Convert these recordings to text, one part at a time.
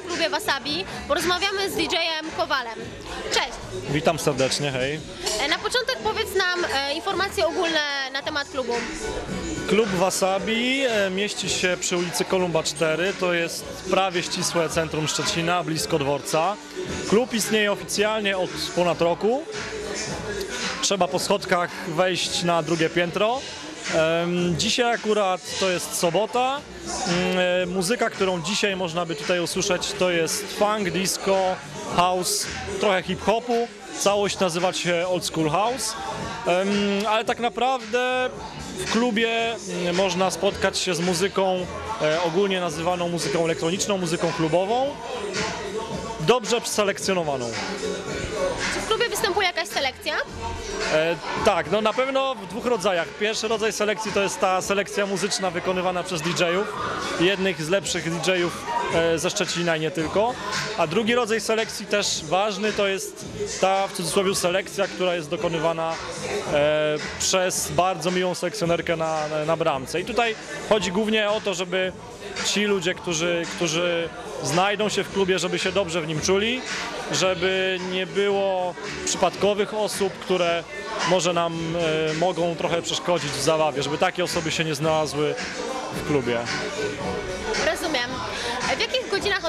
w klubie Wasabi. Porozmawiamy z DJ-em Kowalem. Cześć! Witam serdecznie, hej. E, Na początek powiedz nam e, informacje ogólne na temat klubu. Klub Wasabi e, mieści się przy ulicy Kolumba 4, to jest prawie ścisłe centrum Szczecina, blisko dworca. Klub istnieje oficjalnie od ponad roku. Trzeba po schodkach wejść na drugie piętro. Dzisiaj akurat to jest sobota. Mm, e, Muzyka, którą dzisiaj można by tutaj usłyszeć, to jest funk, disco, house, trochę hip-hopu. Całość nazywa się Old School House. Ale tak naprawdę w klubie mm, można spotkać się z muzyką e, ogólnie nazywaną muzyką elektroniczną, muzyką klubową, dobrze selekcjonowaną. Występuje jakaś selekcja? E, tak, no na pewno w dwóch rodzajach. Pierwszy rodzaj selekcji to jest ta selekcja muzyczna wykonywana przez DJ-ów, jednych z lepszych DJ-ów ze Szczecina i nie tylko. A drugi rodzaj selekcji też ważny to jest ta w cudzysłowie selekcja, która jest dokonywana e, przez bardzo miłą selekcjonerkę na, na bramce. I tutaj chodzi głównie o to, żeby ci ludzie, którzy, którzy znajdą się w klubie, żeby się dobrze w nim czuli, żeby nie było przypadkowych osób, które może nam e, mogą trochę przeszkodzić w zabawie, żeby takie osoby się nie znalazły w klubie.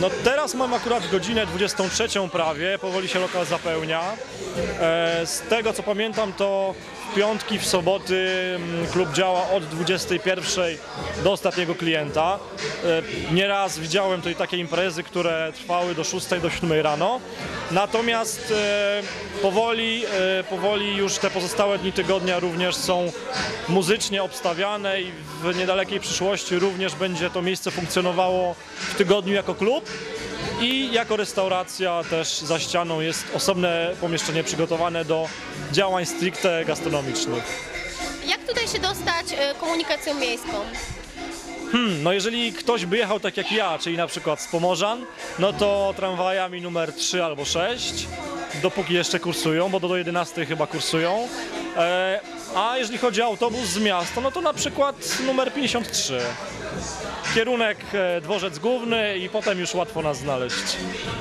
No teraz mam akurat godzinę 23 prawie, powoli się lokal zapełnia. E, z tego co pamiętam to w piątki, w soboty mm, klub działa od 21 do ostatniego klienta. E, nieraz widziałem tutaj takie imprezy, które trwały do 6 do 7 rano. Natomiast e, powoli, powoli już te pozostałe dni tygodnia również są muzycznie obstawiane i w niedalekiej przyszłości również będzie to miejsce funkcjonowało w tygodniu jako klub. I jako restauracja też za ścianą jest osobne pomieszczenie przygotowane do działań stricte gastronomicznych. Jak tutaj się dostać e, komunikacją miejską? No jeżeli ktoś by jechał tak jak ja, czyli na przykład z Pomorzan, no to tramwajami numer 3 albo 6, dopóki jeszcze kursują, bo do 11 chyba kursują. E, a jeżeli chodzi o autobus z miasta, no to na przykład numer 53. Kierunek e, dworzec główny i potem już łatwo nas znaleźć.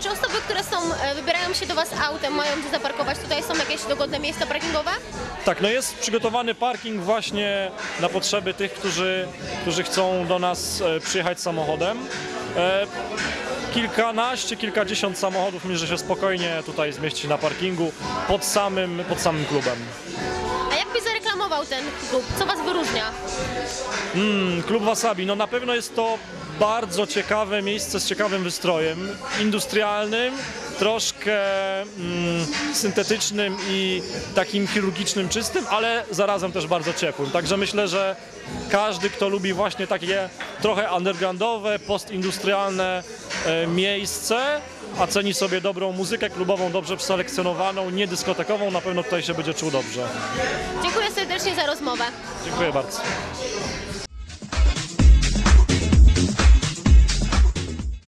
Czy osoby, które są, e, wybierają się do Was autem, mają gdzie zaparkować? Tutaj są jakieś dogodne miejsca parkingowe? Tak, no jest przygotowany parking właśnie na potrzeby tych, którzy, którzy chcą do nas e, przyjechać samochodem. E, kilkanaście, kilkadziesiąt samochodów myślę, że się spokojnie tutaj zmieści na parkingu pod samym, pod samym klubem. Zareklamował ten klub? Co Was wyróżnia? Klub Wasabi, no na pewno jest to bardzo ciekawe miejsce z ciekawym wystrojem, industrialnym, troszkę mm, syntetycznym i takim chirurgicznym, czystym, ale zarazem też bardzo ciepłym. Także myślę, że każdy, kto lubi właśnie takie trochę undergroundowe, postindustrialne miejsce, a ceni sobie dobrą muzykę klubową, dobrze przelekcjonowaną, nie dyskotekową, na pewno tutaj się będzie czuł dobrze. Dziękuję serdecznie za rozmowę. Dziękuję bardzo.